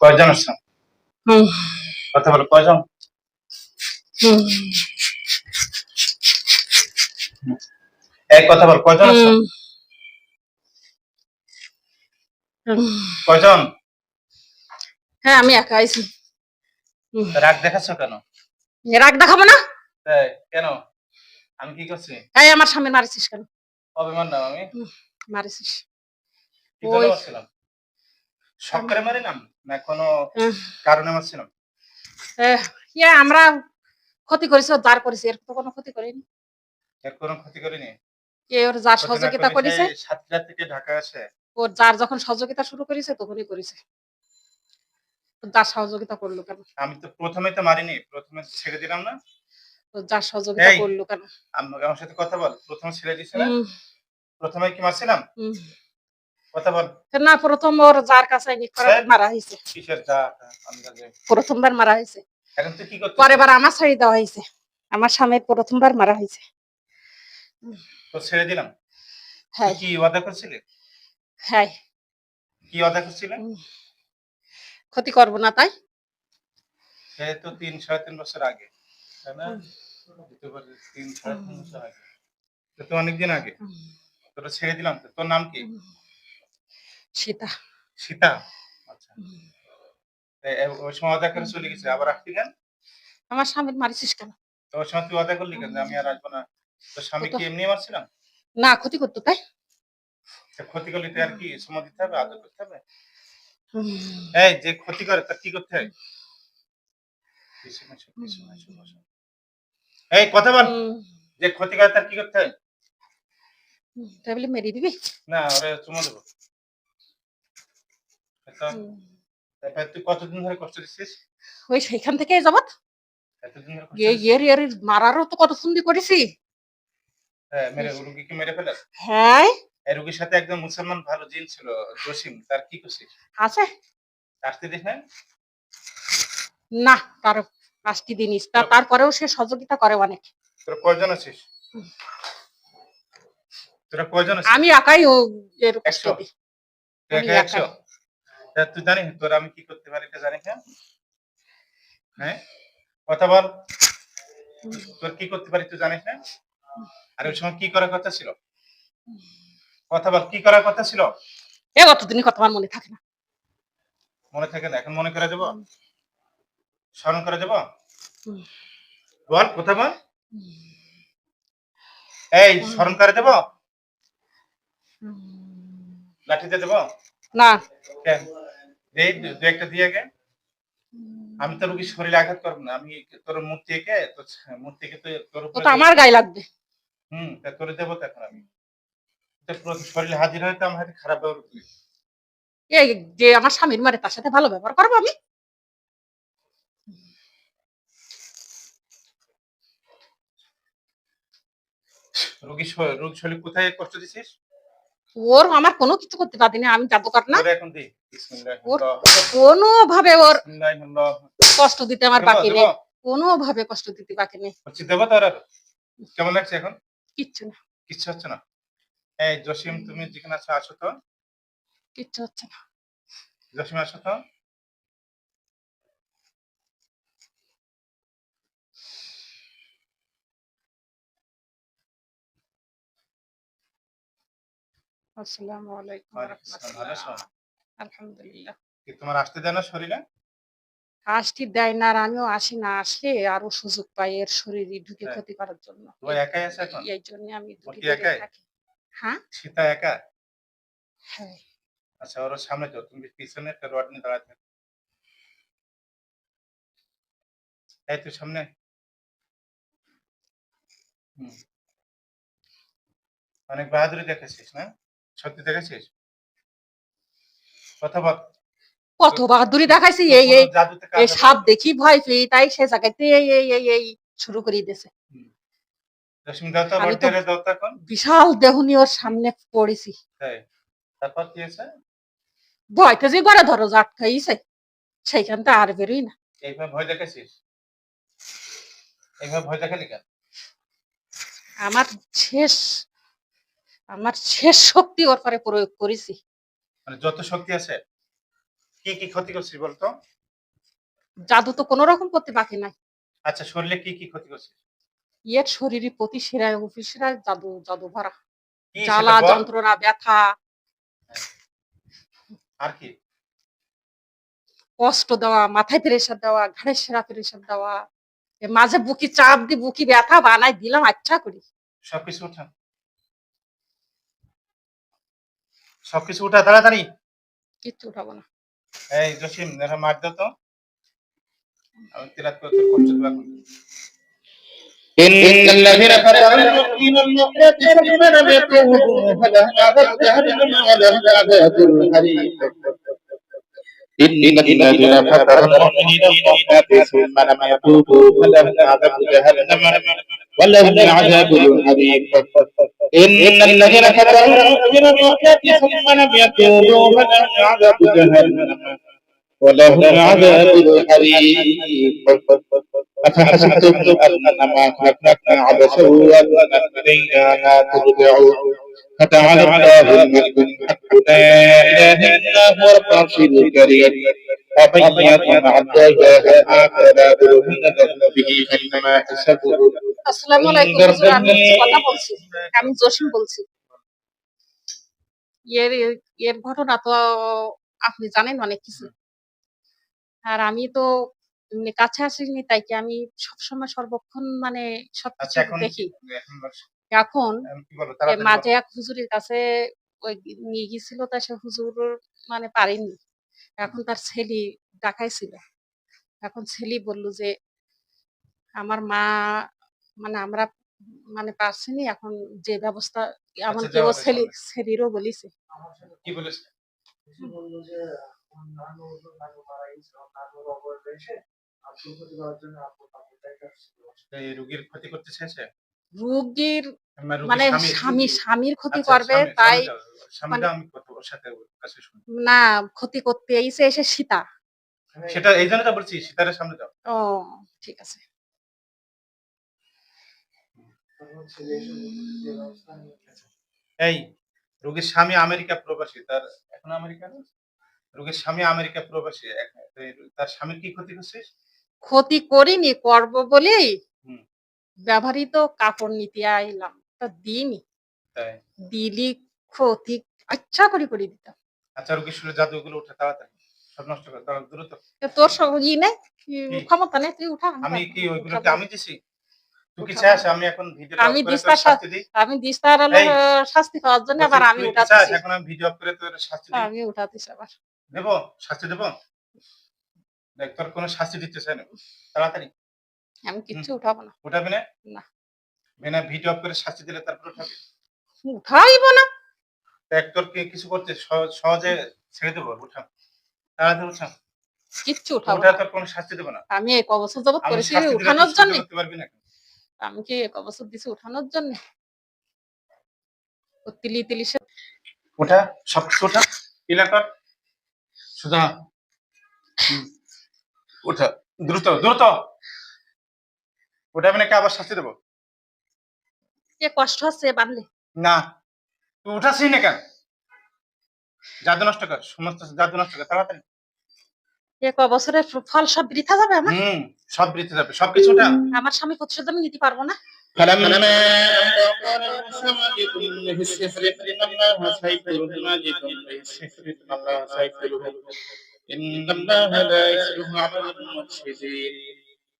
কয়জন আসছেন কথা বলো কয়জন? এক কথা বল কয়জন আসছেন। কয়জন? হ্যাঁ আমি একা আইছি রাগ দেখাচ্ছ কেন? রাগ দেখাবো না? কেন? আমি কি করছি? এই আমার স্বামী মারিছিস কেন? অভিমান না আমি মারিছিস। কি জন্য শখ মারিলাম না কোনো কারণে মারছিলাম ইয়ে আমরা ক্ষতি করেছি যার করেছি এর তো কোনো ক্ষতি করিনি। এর কোনো ক্ষতি করিনি? এ ওর যার সহযোগিতা করে করেছে সাতটা থেকে ঢাকা আসে। ওর যার যখন সহযোগিতা শুরু করেছে তখনই করেছে। যার সহযোগিতা করল কেন? আমি তো প্রথমে তো মারিনি প্রথমে ছেড়ে দিলাম না। যার সহযোগিতা করল কেন? আম- আমার সাথে কথা বল প্রথমে ছেড়ে দিছি না? প্রথমে কি মারছিলাম? না প্রথম ওর যার কাছে? মারা হয়েছে। প্রথমবার মারা হয়েছে। বার আমার ছাড়ি দেওয়া হয়েছে। আমার স্বামীর প্রথমবার মারা হয়েছে। তো ছেড়ে দিলাম। হ্যাঁ। কি ওয়াদা করছিলি? হ্যাঁ। কি ওয়াদা করছিলি? ক্ষতি করব না তাই। সে তো তিন সাড়ে তিন বছর আগে তাই না? তিন সাড়ে তিন বছর আগে। তো অনেকদিন আগে। তোরা ছেড়ে দিলাম তো। তোর নাম কি? সীতা সীতা আচ্ছা। ওই সময় ওয়াদা করে চলে গেছে। আবার আসলি কেন? আমার স্বামীর মারিছিস কেন তো ওই সময় তুই করলি কেন? আমি আর আসব না। স্বামী তো তো- কি এমনি মারছিলাম? না ক্ষতি করতো তাই। ক্ষতি করলে তুই আর কি? সময় দিতে হবে আদর করতে হবে? এই যে ক্ষতি করে তার কি করতে হয়। এই কথা বল। যে ক্ষতি করে তার কি করতে হয়? তাই বলে মেরে দিবি। না ওরে চুমো দেবো। তুই কতদিন ধরে কষ্ট দিচ্ছিস ওই সেইখান থেকে যাবত? এর এর মারারও তো কত সুন্দর করেছি। হ্যাঁ মেরে রুগীকে মেরে ফেলে? হ্যাঁ। এই রুগীর সাথে একদম মুসলমান ভালো জিন ছিল জসিম তার কি করছিস? আছে। আসতে দেখ না। তার তারপরেও সে সহযোগিতা করে অনেক। তোরা কয়জন আছিস? তোরা কয়জন আছিস? আমি একাই ও এর কষ্ট দিই তুই জানিস তোরা আমি কি করতে পারি এটা জানিস হ্যাঁ? হ্যাঁ? কথা বল। তোর কি করতে পারি তুই জানিস না আর ওই সময় কি করার কথা ছিল? কথা বল কি করার কথা ছিল? এ কতদিনই কথা আমার মনে থাকে না। মনে থাকে না এখন মনে করে দেবো? স্মরণ করে দেবো? হুম। বল কথা বল। এই স্মরণ করে দেবো? লাঠিতে দেবো? না। কেন? এই দু দু একটা দিয়ে গে আমি তো রুগীর শরীরে আঘাত করব না আমি তোর মূর্তি এঁকে তোর মূর্তি এঁকে তোর তো আমার গায়ে লাগবে। হুম তা তোরে দেবো তো এখন আমি। তো পুরো শরীরে হাজির হয়ে তো আমার হাতে খারাপ ব্যবহার করবি এই যে আমার স্বামীর মারে তার সাথে ভালো ব্যবহার করব আমি? রুগী রোগ শরীর কোথায় কষ্ট দিছিস? ওর আমার কোনো কিছু করতে পারিনি আমি জাদুকর না? ওর- কোনো ভাবে ওর কষ্ট দিতে আমার বাকি নেই কোনো ভাবে কষ্ট দিতে বাকি নেই। দেবো তার কেমন লাগছে এখন? কিচ্ছু না। কিচ্ছু হচ্ছে না? এই জসিম তুমি যেখানে আছো আসো তো? কিচ্ছু হচ্ছে না। জসিম আসো তো? আসসালামু আলাইকুম। আলহামদুলিল্লাহ। কি তোমার আসতে দেয় না শরীরে? আসটি দেয় না আর আমিও আসি না আসলে আরও সুযোগ পাই এর শরীরে ঢুকে হ্যাঁ। ক্ষতি করার জন্য। একাই আছে এখন? এই জন্য আমি একাই? হ্যাঁ? সীতা একা? হ্যাঁ। আচ্ছা ওর সামনে তো তুমি পিছনে একটা রড নিয়ে দাঁড়াতে থাকো। এই তুই সামনে। অনেক বাহাদুরি দেখেছিস না? সত্যি দেখেছিস? কত বাহাদুরি দেখাইছি এই এই এই সাপ দেখি ভয় পেয়ে তাই সে জায়গাতে এই এই এই এই শুরু করে দিয়েছে। তো তো- তো বিশাল দেহনি ওর সামনে পড়েছি। তাই। তারপর কি হয়েছে? ভয়তে যে ঘরে ধরো আটকাইছে সেইখানটা আর বেরোই না। এইভাবে ভয় দেখেছিস এইভাবে ভয় দেখালি কেন? আমার শেষ আমার শেষ শক্তি ওর পরে প্রয়োগ করেছি। মানে যত শক্তি আছে কি কি ক্ষতি করছিস বলতো? জাদু তো কোনো রকম করতে বাকি নাই। আচ্ছা শরীরে কি কি ক্ষতি করছিস? ইয়ের শরীরে প্রতি শিরায় অফিসিরায় জাদু জাদু ভরা। জ্বালা যন্ত্রণা ব্যথা। আর কি? কষ্ট দেওয়া মাথায় প্রেশার দেওয়া ঘাড়ের সেরা প্রেশার দেওয়া। মাঝে বুকি চাপ দি বুকি ব্যথা বানাই দিলাম আচ্ছা করি। সবকিছু উঠা সবকিছু উঠা তাড়াতাড়ি কিচ্ছু উঠাবো না এই জসিম দেখা মার দাও তো আমি তিলাত করে তোর কষ্ট দেবো এখন إن الذين فتنوا المؤمنين والمؤمنات ثم لم يتوبوا فلهم عذاب جهنم ولهم عذاب الحريق إن الذين فتنوا المؤمنين والمؤمنات ثم لم يتوبوا فلهم عذاب جهنم ولهم عذاب الحريق إن الذين فتنوا المؤمنين والمؤمنات ثم لم يتوبوا فلهم عذاب جهنم ولهم عذاب الحريق أفحسبتم أنما خلقناكم عبثا وأنكم إلينا لا ترجعون فتعالى الله الملك الحق لا إله إلا هو رب العرش الكريم ومن يطمع الله فلا برهن له به فإنما حسبه আসসালামু আলাইকুম আমি কথা বলছি। আমি জসিম বলছি। এর এর ঘটনা তো আপনি জানেন অনেক কিছু। আর আমি তো কাছে আসিনি তাই কি আমি সবসময় সর্বক্ষণ মানে সবকিছু আচ্ছা দেখি। এখন মাঝে এক হুজুরের কাছে ওই নিয়ে গেছিল তা সে হুজুর মানে পারেনি। এখন তার ছেলে ডাকাইছিল। এখন ছেলে বলল যে আমার মা মানে আমরা মানে পারছিনি এখন যে ব্যবস্থা এমনকি ও যাও, ছেলে ছেলেরও বলিছে। কি বলিস এসে বলল যে রোগীর ক্ষতি করতে চাইছে রোগীর মানে স্বামী- স্বামী স্বামীর ক্ষতি আচ্ছা, করবে তাই মানে- না ক্ষতি করতে এসে এসে সীতা। সেটা এই জন্য বলছি সীতারের সামনে যাও। ও ঠিক আছে তখন ছেলে এসে বলল যে ব্যবস্থা নিয়ে এই রোগীর স্বামী আমেরিকা প্রবাসী তার এখন আমেরিকা রোগীর স্বামী আমেরিকা প্রবাসী তার স্বামীর কি ক্ষতি করছিস ক্ষতি করিনি করব বলেই। ব্যবহৃত কাপড় নিতে আইলাম তা দিইনি। দিলি ক্ষতি আচ্ছা করে করে দিতাম। আচ্ছা রোগীর শুরু জাদু ওগুলো উঠে তাড়াতাড়ি সব নষ্ট করে তাড়া দ্রুত। তোর সব ই নেই কি? কি? ক্ষমতা নেই তুই উঠা আমি কি ওইগুলো কি উঠাবো। আমি দিছি? আমি এখন ভিডিও শাস্তি দিই। আমি দিস্তার শাস্তি পাওয়ার জন্য আবার আমি তুই কি চাস উঠাতেছি এখন আমি ভিডিও করে তোর শাস্তি দিই। আমি উঠাতেছি আবার। দেব শাস্তি দেব? দেখ তোর কোনো শাস্তি দিতে চাই না। তাড়াতাড়ি। আমি কিচ্ছু উঠাবো না। উঠাবি না? না। বিনা ভিডিও করে শাস্তি দিলে তারপর উঠাবি। উঠাইবো না। দেখ তোর কিছু করতে সহজে ছেড়ে দেবো? উঠা তাড়াতাড়ি উঠা কিচ্ছু উঠাবো উঠা না। তোর কোনো শাস্তি দেবো না। আমি এক অবস্থা জগৎ আমি করেছি উঠানোর জন্য। করতে পারবি না। আমি কি এক অবস্থা দিছি উঠানোর জন্য। ও তিলি তিলি উঠা সব কিছু উঠা পিলা কর সুধা। উঠা দ্রুত দ্রুত। উঠাবি নাকি আবার শাস্তি দেবো? এ কষ্ট হচ্ছে বানলে না। তুই উঠাসি না কেন? জাদু নষ্ট কর। সমস্ত জাদু নষ্ট কর। তাড়াতাড়ি। এক বছরের ফল সব বৃথা যাবে আমার হুম সব বৃত্তি যাবে সবকিছু উঠা আমার স্বামী প্রতিশোধ আমি নিতে পারবো না فلما قال سماجكم له السحر فإن الله سيفعل ما جئتم به السحر إن الله سيفعله إن الله لا يصلح عمل المفسدين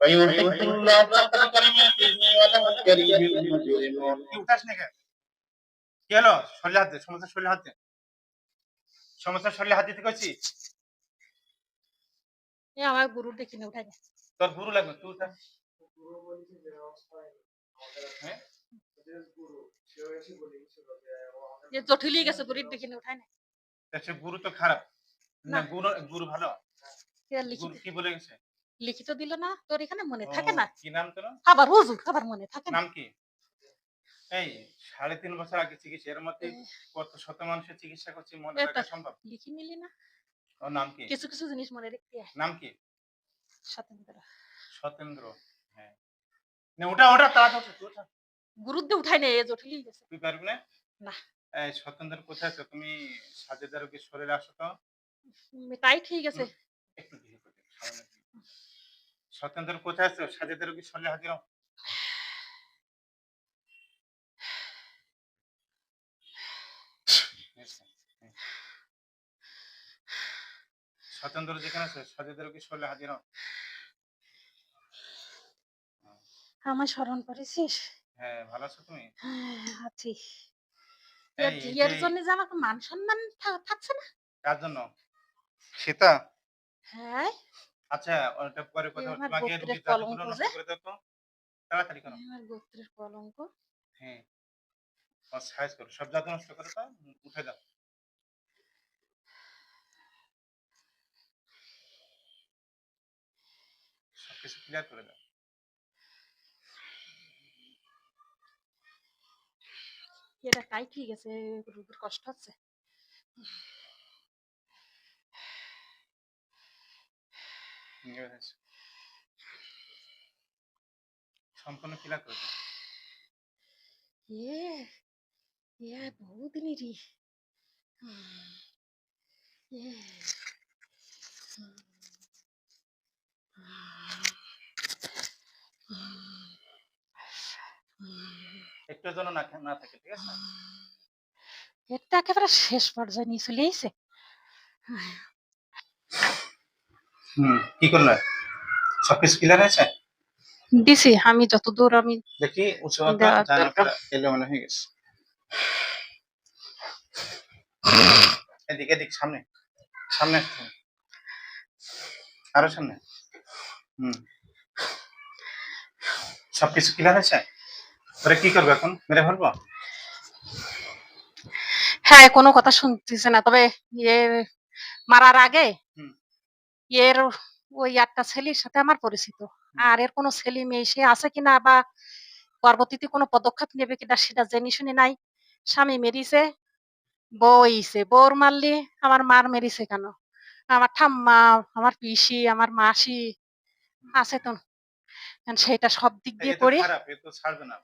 ويحب الله حق كلماته وله كريه المجرمون তুই উঠাস না কেন কি হলো শরীরে হাত দে সমস্ত শরীরে হাত দে সমস্ত শরীরে হাত দিতে কইছি এ আমার না। উঠাই তোর গুরু লাগবে তুই উঠা। যে হ্যাঁ? জটিলই গেছে উঠাই না। সে গুরু তো খারাপ। না না। গুরু গুরু ভালো? লিখিত কি বলে গেছে? লিখিত দিল না তোর এখানে মনে থাকে না। কি নাম তোর? আবার হুজুর আবার মনে থাকে না। নাম কি? এই সাড়ে তিন বছর আগে চিকিৎসা এর মধ্যে কত শত মানুষের চিকিৎসা করছি মনে রাখা সম্ভব? লিখি মিলি না। ওর নাম কি? কিছু কিছু জিনিস মনে রাখতে হয় নাম কি? স্বাতন্ত্র সতেন্দ্র হ্যাঁ। না ওটা ওটা তাড়াতাড়ি উঠা, তুই উঠা। গুরুর দিয়ে উঠাই না জটিলই গেছে। তুই পারবি না? না। এই সতেন্দ্র কোথায় আছো? তুমি সাজেদার কি শরীরে আসো তো। টাইট হয়ে গেছে একটু ধীরে করে কোথায় আছো? সাজেদের কি সরলে হাজির হও। সত্যেন্দ্র যেখানে আছে সাজেদের কি সরলে হাজির হও। আমার স্মরণ করেছিস? হ্যাঁ ভালো আছো তুমি? হ্যাঁ, আছি। এর- জন্য যে আমাকে মান সম্মান থাকছে না? কার জন্য? সীতা? হ্যাঁ। আচ্ছা ওটা পরে কথা। আমার তোমাকে কলঙ্ক করে দাও তো। তাড়াতাড়ি করো। আমার গোত্রের কলঙ্ক। হ্যাঁ। সাইজ করো। সব জাত নষ্ট করে দাও উঠে দাও সবকিছু ক্লিয়ার করে দাও এটা টাইট হয়ে গেছে রোগীর কষ্ট হচ্ছে। সম্পূর্ণ ক্লিয়ার করে দাও এ এ বহুদিনেরই হুম, এ একটু না না থাকে ঠিক আছে? এটা একেবারে শেষ পর্যায়ে নিয়ে চলে এসে হুম কি করলে? ক্লিয়ার হয়েছে? দিছি আমি যতদূর আমি দেখি উঁচু দেওয়ার দরকার। জানাটা হয়ে গেছে। এদিকে এদিক সামনে। সামনে আরও সামনে। হুম। সবকিছু ক্লিয়ার হয়েছে? ওরা কি করবে এখন? মেরে ফেলব? হ্যাঁ কোনো কথা শুনতেছে না। তবে ইয়ে মারার আগে এর ওই একটা ছেলের সাথে আমার পরিচিত। আর এর কোনো ছেলে মেয়ে সে আছে কিনা বা পরবর্তীতে কোনো পদক্ষেপ নেবে কিনা সেটা জেনে শুনে নাই। স্বামী মেরিছে বইছে ইছে বউর মারলি আমার মার মেরিছে কেন? আমার ঠাম্মা আমার পিসি আমার মাসি আছে তো। সেটা সব দিক দিয়ে করি ছাড়বে না।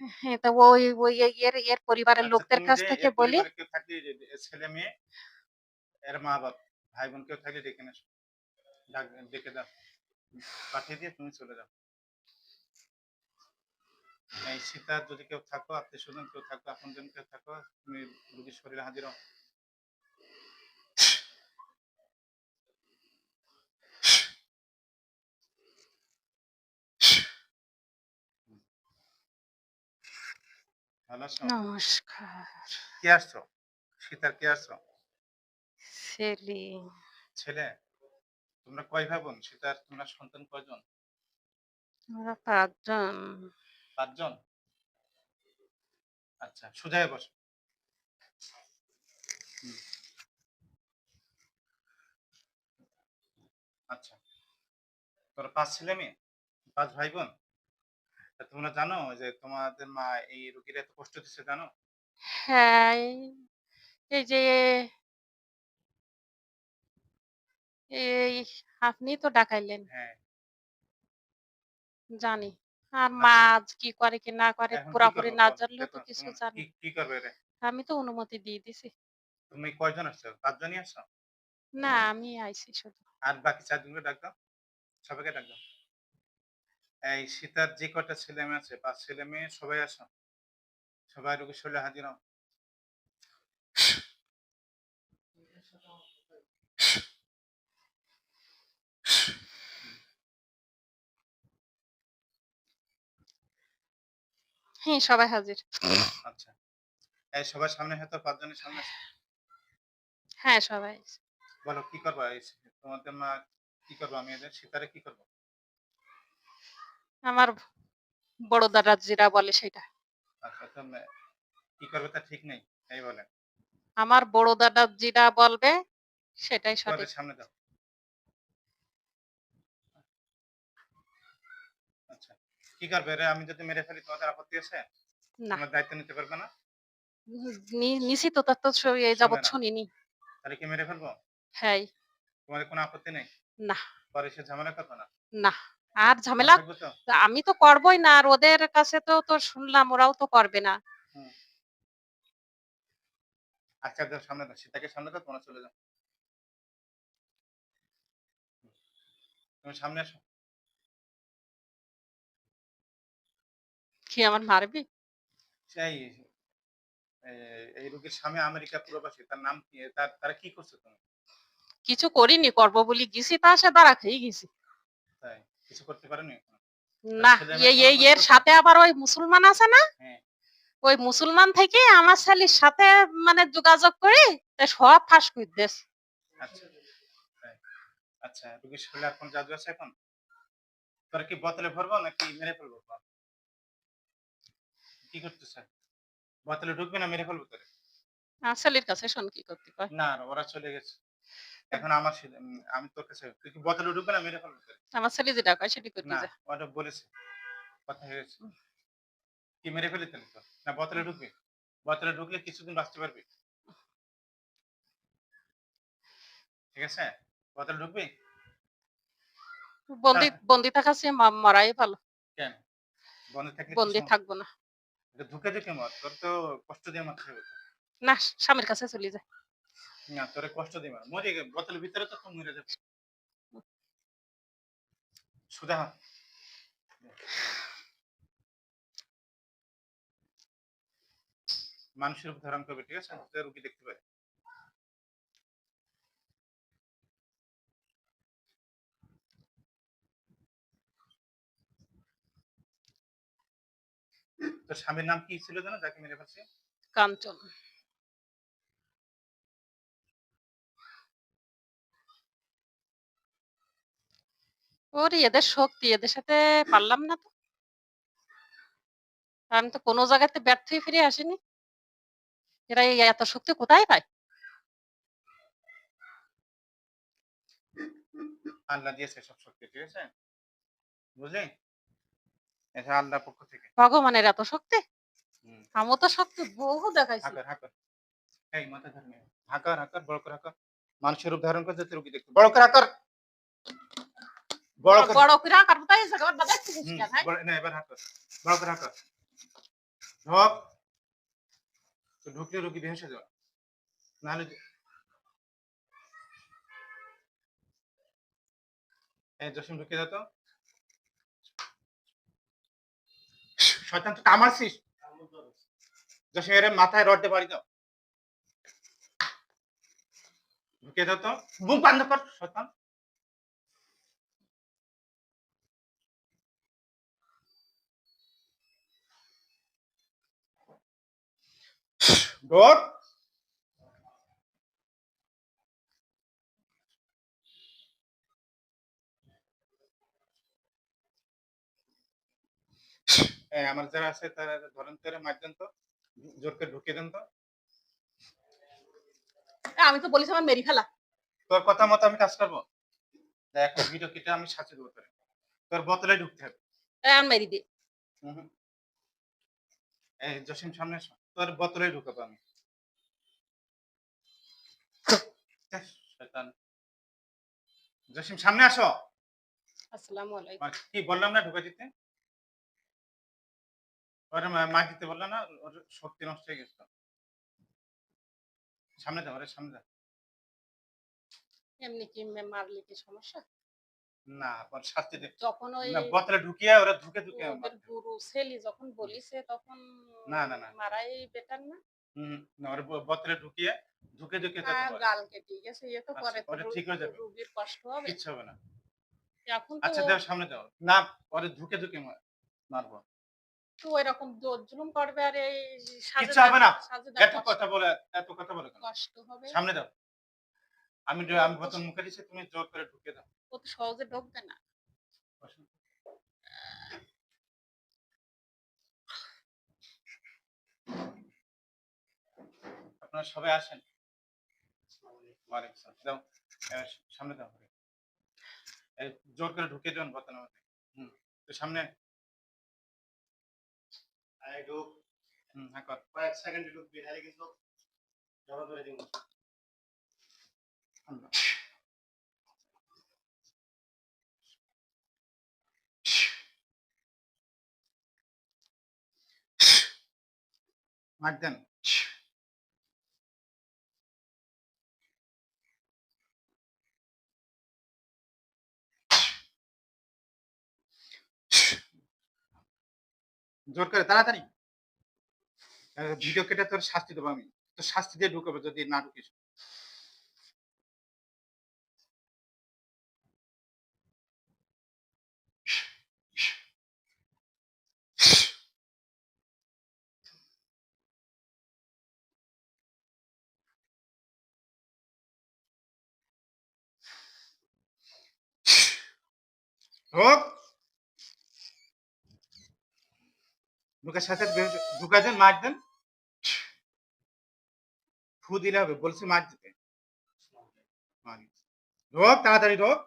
হ্যাঁ তো ওই ওই এর এর পরিবারের লোকদের কাছ থেকে বলি ছেলে মেয়ে এর মা বাপ ভাই বোন কেউ থাকলে ডেকে না ডেকে দাও পাঠিয়ে দিয়ে তুমি চলে যাও এই সীতা যদি কেউ থাকো আত্মীয় স্বজন কেউ থাকো আপনজন কেউ থাকো তুমি রুগীর শরীরে হাজির হও নমস্কার। কে আসছো সীতার কে আসছো ছেলে। ছেলে? তোমরা কয় ভাই বোন? সীতার তোমরা সন্তান কয়জন? আমরা পাঁচজন। পাঁচজন? আচ্ছা সোজায় বসো। আচ্ছা। তোরা পাঁচ ছেলে মেয়ে? পাঁচ ভাই বোন? তোমরা জানো যে তোমাদের মা এই রোগীর এত কষ্ট দিচ্ছে জানো? হ্যাঁ এই- যে এই আপনি তো ডাকাইলেন। হ্যাঁ। জানি। আর মা আজ কি করে কি না করে পুরাপুরি না বল? জানলেও তো কিছু জানি কি- কি করবে রে? আমি তো অনুমতি দিয়ে দিছি। তুমি কয়জন আসছো পাঁচজনই আসছো না আমি আইছি শুধু। আর বাকি চারজনকে ডাক দাও। সবাইকে ডাক দাও। এই সীতার যে কটা ছেলে মেয়ে আছে পাঁচ ছেলে মেয়ে সবাই আসো সবাই রোগীর শরীরে হাজির হও হ্যাঁ সবাই হাজির। আচ্ছা। এই সবার সামনে হয়তো পাঁচজনের সামনে হ্যাঁ সবাই বলো কি করবা? তোমাদের মা কি করব? আমি এদের সীতারে কি করব? আমার বড় দাদা যেটা বলে সেটা। কি করবে তা ঠিক নেই এই বলে। আমার বড় দাদা যেটা বলবে সেটাই সঠিক। সামনে দাও। আচ্ছা কি করবে রে? আমি যদি মেরে ফেলি তোমাদের আপত্তি আছে? না। তোমার দায়িত্ব নিতে পারবে না? নিছি তো তার তো এই যাবৎ। শুনিনি। তাহলে কি মেরে ফেলব? হ্যাঁ। তোমাদের কোনো আপত্তি নেই? না। পরে সে ঝামেলা করবে না? না। আর ঝামেলা তা আমি তো করবই না আর ওদের কাছে তো তো শুনলাম ওরাও তো করবে না। আচ্ছা দাও সামনে দাও সীতাকে সামনে দাও তোমরা চলে যাও। তুমি সামনে আসো। কি আমার মারবি? সেই এ- এই রোগীর স্বামী আমেরিকা প্রবাসী তার নাম কি? তার তারা কি করছে তুমি কিছু করিনি করব বলি গেছি তা সে দাঁড়া খেয়ে গেছি। তাই? কিছু করতে পারেনি? না এই এর সাথে আবার ওই মুসলমান আছে না? হ্যাঁ। ওই মুসলমান থেকে আমার ছেলের সাথে মানে যোগাযোগ করে সব ফাঁস করে দিস। আচ্ছা। আচ্ছা রোগীর শরীরে আর কোন জাদু আছে এখন? তোরা কি বোতলে ভরবো নাকি মেরে ফেলব? কি করতে চাই বোতলে ঢুকবে না মেরে ফেলব তোরে? আমার কাছে শোন কি করতে না ওরা চলে গেছে। এখন আমার আমি তোর কাছে তুই কি বোতলে ঢুকবে না? মেরে ফেলব আমার ছেলে যেটা কয় সেটি করতে না যা। ওটা বলেছে। কথা হয়ে গেছে। কি মেরে ফেলে তাহলে তো? না বোতলে ঢুকবে? বোতলে ঢুকলে কিছুদিন বাঁচতে পারবি। ঠিক আছে? বোতলে ঢুকবি? বন্দি। বন্দি থাকা সে মরাই ভালো। কেন? বন্দি থাকলে বন্দি থাকব না। ঢুকে ঢুকে মর। তোর তো কষ্ট দিয়ে মারতে হবে। না স্বামীর কাছে চলে যায় না, তোরে কষ্ট মার গে ভিতরে তো তুই মরে যাবে। হাত। মানুষের ধারণ করবে, ঠিক আছে? রুগী দেখতে পারে তোর স্বামীর নাম কি ছিল জানো যাকে মেরে ফেলছে? কাঞ্চন। ওরে এদের শক্তি এদের সাথে পারলাম না তো। আমি তো কোনো জায়গাতে ব্যর্থ হয়ে ফিরে আসিনি। এরা এই এত শক্তি কোথায় পায়? আল্লাহ দিয়েছে সব শক্তি ঠিক আছে? বুঝলি? এটা পক্ষ থেকে। ভগবানের এত শক্তি। তো শক্তি বহু দেখাইছি। হাকার হাকার। এই মাথা ধরে হাকার হাকার বড় করে হাকার। মানুষের রূপ ধারণ করে যাতে রোগী দেখতে বড় করে হাকার! বড় করে বড় করে আকার না এবার করে ঢোক তো ঢুকলে রোগী বেহেসে যাবে। নাহলে এই জসিম ঢুকে যেত শয়তান তো কামারছিস জসিম এর মাথায় রড দিয়ে বাড়ি দাও। ঢুকে দাও তো। মুখ বন্ধ কর শয়তান। ঢোক আমার যারা আছে তারা ধরেন মারতেন তো জোর করে ঢুকিয়ে দেন তো। আমি তো বলিস আমার মেরি ফেলা তোর কথা মতো আমি কাজ করব। দেখ ভিডিও কেটে আমি সাথে দেবো তোরে। তোর বোতলে ঢুকতে হবে। আর মেরি দে। এই জসিম সামনে এসো। তোর বোতলে ঢুকাবো আমি। জসিম সামনে আসো। আসসালামু আলাইকুম। কি বললাম না ঢুকে দিতে? ওরে মা- দিতে বলল না ওর শক্তি নষ্ট হয়ে গেছে। সামনে দাও ওরে সামনে দাও এমনি কি মে- মারলে কি সমস্যা? না শাস্তি দে যখন ওই বোতলে ঢুকিয়ে ওরা ঢুকে ঢুকে গুরু ছেলে যখন বলিছে তখন না, না, না। মারাই বেটার না? হুম, না ওর বোতলে ঢুকিয়ে ঢুকে ঢুকে যেতে গাল কেটে গেছে এ তো পরে ওটা ঠিক হয়ে যাবে। রোগীর কষ্ট হবে। কিচ্ছু হবে না। এখন আচ্ছা দাও সামনে দাও। না ওরে ঢুকে ঢুকে মার- মারবো। তো এরকম জুলুম করবে আর এই কিচ্ছু হবে না। এত কথা বলে এত কথা বলে কষ্ট হবে। সামনে দাও। আমি আমি বোতল মুখে দিচ্ছি তুমি জোর করে ঢুকে দাও। ও তো সহজে ঢুকবে না। আপনারা সবাই আসেন। দাও সামনে দাও। জোর করে ঢুকে দেন মধ্যে হুম তো সামনে। আই ঢুক। হুম হ্যাঁ কর। কয়েক সেকেন্ড ঢুকবি নাহলে কিন্তু জমা করে দিব। মার জোর করে, তাড়াতাড়ি। ভিডিও কেটে তোর শাস্তি দেবো আমি। তোর শাস্তি দিয়ে ঢুকাবো যদি না ঢুকিস। হোক। ঢুকার সাথে ঢুকা দেন মার দেন। ফু দিলে হবে, বলছি মার দিতে। ঢোক তাড়াতাড়ি ঢোক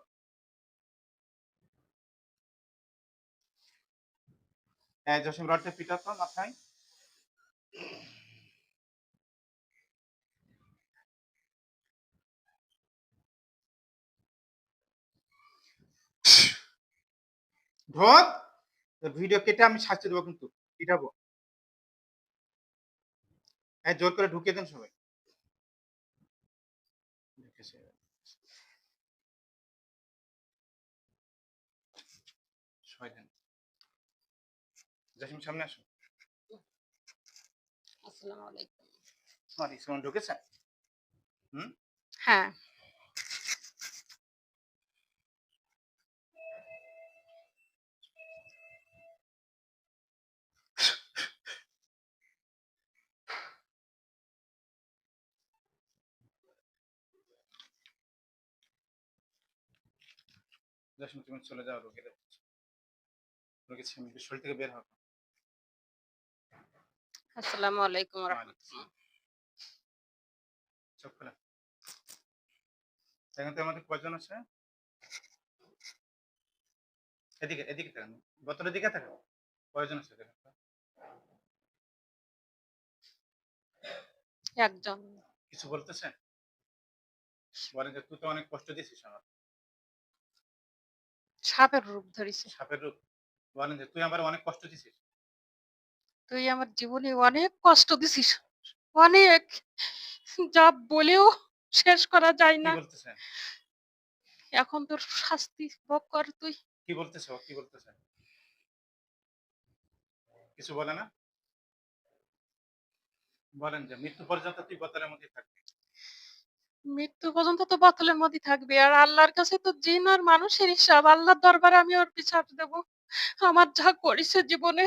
জসিম রডটা পিটা তো মাথায়। ঢোক ভিডিও কেটে আমি শাস্তি দেবো কিন্তু। পিটাবো। হ্যাঁ জোর করে ঢুকিয়ে দেন সবাই। সামনে আসো। আসসালামু আলাইকুম। তোমার ইসলাম ঢুকেছে? চলে যাও রোগীরা রোগী শরীর থেকে বের হবে আসসালামু আলাইকুম রহমতুল্লাহ চোখ খোলা। এখন তো আমাদের কজন আছে? এদিকে এদিকে থাকেন। বোতলের দিকে থাকেন? কয়জন আছে দেখেন একজন। কিছু বলতেছে বলেন যে তুই তো অনেক কষ্ট দিয়েছিস আমার। সাপের রূপ ধরেছে। সাপের রূপ। বলেন যে তুই আমার অনেক কষ্ট দিছিস। তুই আমার জীবনে অনেক কষ্ট দিছিস। অনেক। যা বলেও শেষ করা যায় না। এখন তোর শাস্তি ভোগ কর তুই। কি বলতেছে কি বলতেছে? কিছু বলে না? বলেন যে মৃত্যু পর্যন্ত তুই বোতলের মধ্যে থাকবি। মৃত্যু পর্যন্ত তো বাতলের মধ্যে থাকবে। আর আল্লাহর কাছে তো জিন আর মানুষের হিসাব। আল্লাহর দরবারে আমি ওর বিচার দেব। আমার যা করেছে জীবনে।